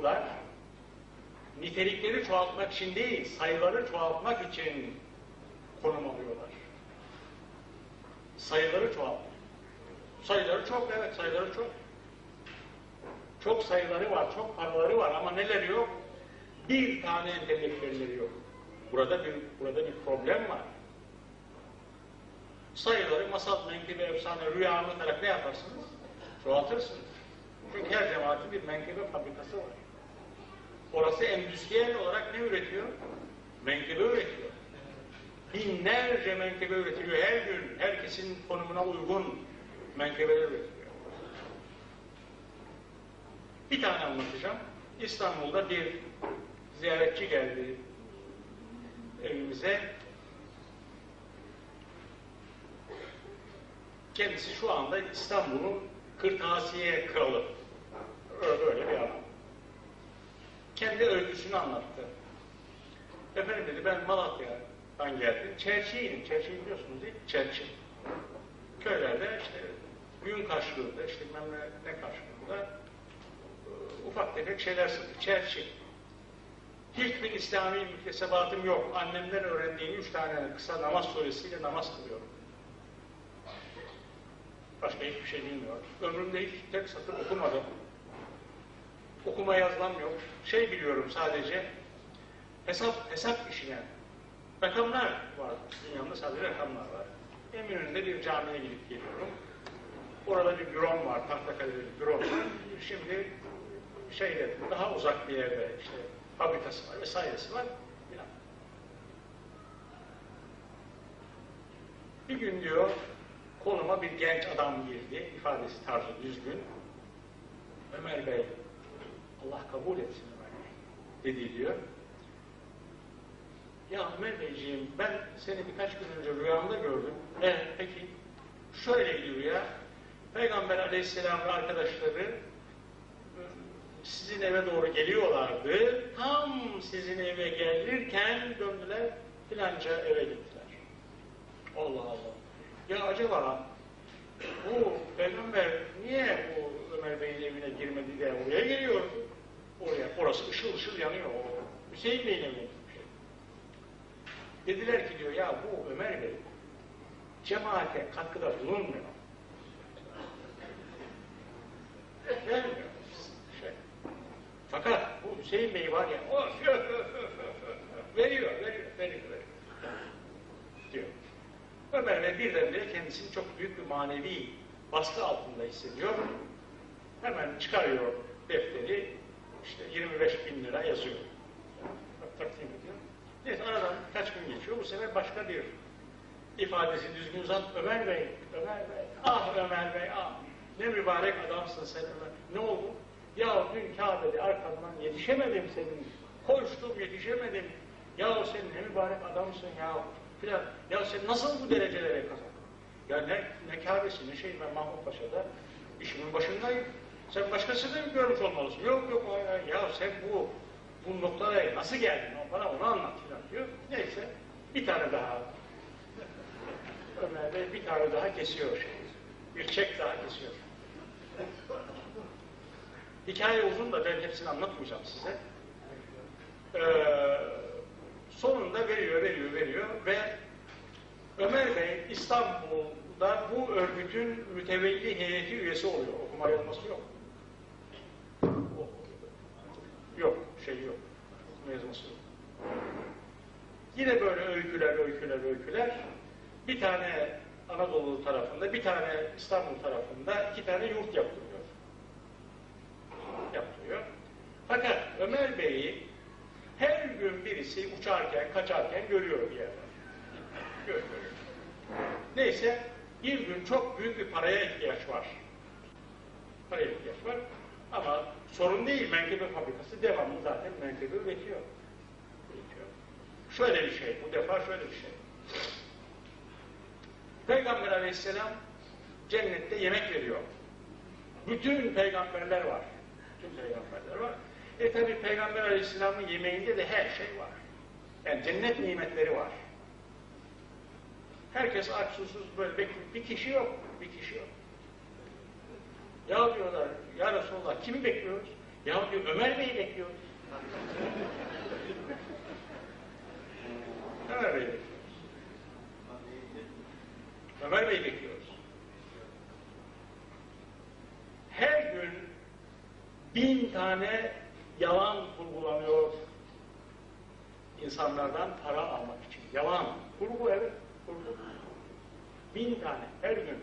gruplar nitelikleri çoğaltmak için değil, sayıları çoğaltmak için konum alıyorlar. Sayıları çoğaltmak. Sayıları çok, evet sayıları çok. Çok sayıları var, çok paraları var ama neleri yok? Bir tane entelektüelleri yok. Burada bir, burada bir problem var. Sayıları masal, menkıbe, efsane, rüya anlatarak ne yaparsınız? Çoğaltırsınız. Çünkü her cemaatin bir menkıbe fabrikası var. Orası endüstriyel olarak ne üretiyor? Menkıbe üretiyor. Binlerce menkıbe üretiliyor her gün. Herkesin konumuna uygun menkıbeler üretiliyor. Bir tane anlatacağım. İstanbul'da bir ziyaretçi geldi evimize. Kendisi şu anda İstanbul'un kırtasiye kralı. Öyle bir adam. Kendi öyküsünü anlattı. Efendim dedi ben Malatya'dan geldim. Çerçiyim. Çerçiyi biliyorsunuz değil mi? Çerçi. Köylerde işte gün karşılığında işte bilmem ne, karşılığında e, ufak tefek şeyler satıyor. Çerçi. Hiçbir İslami müktesebatım yok. Annemden öğrendiğim üç tane kısa namaz suresiyle namaz kılıyorum. Başka hiçbir şey bilmiyorum. Ömrümde hiç tek satır okumadım. Okuma yazmam yok. Şey biliyorum sadece, hesap hesap işine. Rakamlar var. Dünyamda sadece rakamlar var. Eminönü'nde bir camiye gidip geliyorum. Orada bir bürom var, Tahtakale'de bir bürom var. Şimdi şeyde, daha uzak bir yerde işte fabrikası var vesairesi var. Bir gün diyor, konuma bir genç adam girdi, ifadesi tarzı düzgün. Ömer Bey, Allah kabul etsin dedi diyor. Ya Ömer Beyciğim, ben seni birkaç gün önce rüyamda gördüm. E, peki, şöyle bir rüya. Peygamber aleyhisselam ve arkadaşları sizin eve doğru geliyorlardı. Tam sizin eve gelirken döndüler, filanca eve gittiler. Allah Allah. Ya acaba bu peygamber niye bu Ömer Bey'in evine girmedi de oraya geliyordu? Oraya, orası ışıl ışıl yanıyor. O Hüseyin Bey'in evine gitmiş. Dediler ki diyor ya bu Ömer Bey cemaate katkıda bulunmuyor. Şey. Fakat bu Hüseyin Bey var ya o veriyor, veriyor, veriyor, veriyor. Diyor. Ömer Bey birdenbire kendisini çok büyük bir manevi baskı altında hissediyor. Hemen çıkarıyor defteri, işte 25 bin lira yazıyor. Takdim ediyor. Neyse aradan kaç gün geçiyor. Bu sefer başka bir ifadesi düzgün zat. Ömer Bey, Ömer Bey, ah Ömer Bey, ah. Ne mübarek adamsın sen Ömer. Ne oldu? Ya dün Kabe'de arkamdan yetişemedim senin. Koştum yetişemedim. Ya sen ne mübarek adamsın ya. Filan. Ya sen nasıl bu derecelere kazandın? Ya ne, ne Kabe'si ne şey ben Mahmut Paşa'da işimin başındayım. Sen başkasını görmüş olmalısın? Yok yok ya sen bu bu noktalara nasıl geldin? Bana onu anlat filan diyor. Neyse bir tane daha Ömer Bey bir tane daha kesiyor şey. Bir çek daha kesiyor. Hikaye uzun da ben hepsini anlatmayacağım size. Ee, sonunda veriyor, veriyor, veriyor ve Ömer Bey İstanbul'da bu örgütün mütevelli heyeti üyesi oluyor. Okuma yazması yok. Yok, şey yok. Yazması yok. Yine böyle öyküler, öyküler, öyküler. Bir tane Anadolu tarafında, bir tane İstanbul tarafında iki tane yurt yaptırıyor. Yaptırıyor. Fakat Ömer Bey'i her gün birisi uçarken, kaçarken görüyor bir yerde. Görüyor. Neyse, bir gün çok büyük bir paraya ihtiyaç var. Paraya ihtiyaç var. Ama sorun değil, menkıbe fabrikası devamlı zaten menkıbe üretiyor. üretiyor. Şöyle bir şey, bu defa şöyle bir şey. Peygamber aleyhisselam cennette yemek veriyor. Bütün peygamberler var. Bütün peygamberler var. E tabi Peygamber aleyhisselamın yemeğinde de her şey var. Yani cennet nimetleri var. Herkes aç susuz böyle. Bir kişi yok. Bir kişi yok. Ya diyorlar, ya Resulallah kimi bekliyoruz? Ya diyor Ömer Bey'i bekliyoruz. Ömer Bey'i bekliyoruz. Ömer Bey'i bekliyoruz. Her gün bin tane yalan kurgulanıyor insanlardan para almak için. Yalan. Kurgu evet. Kurgu. Bin tane her gün.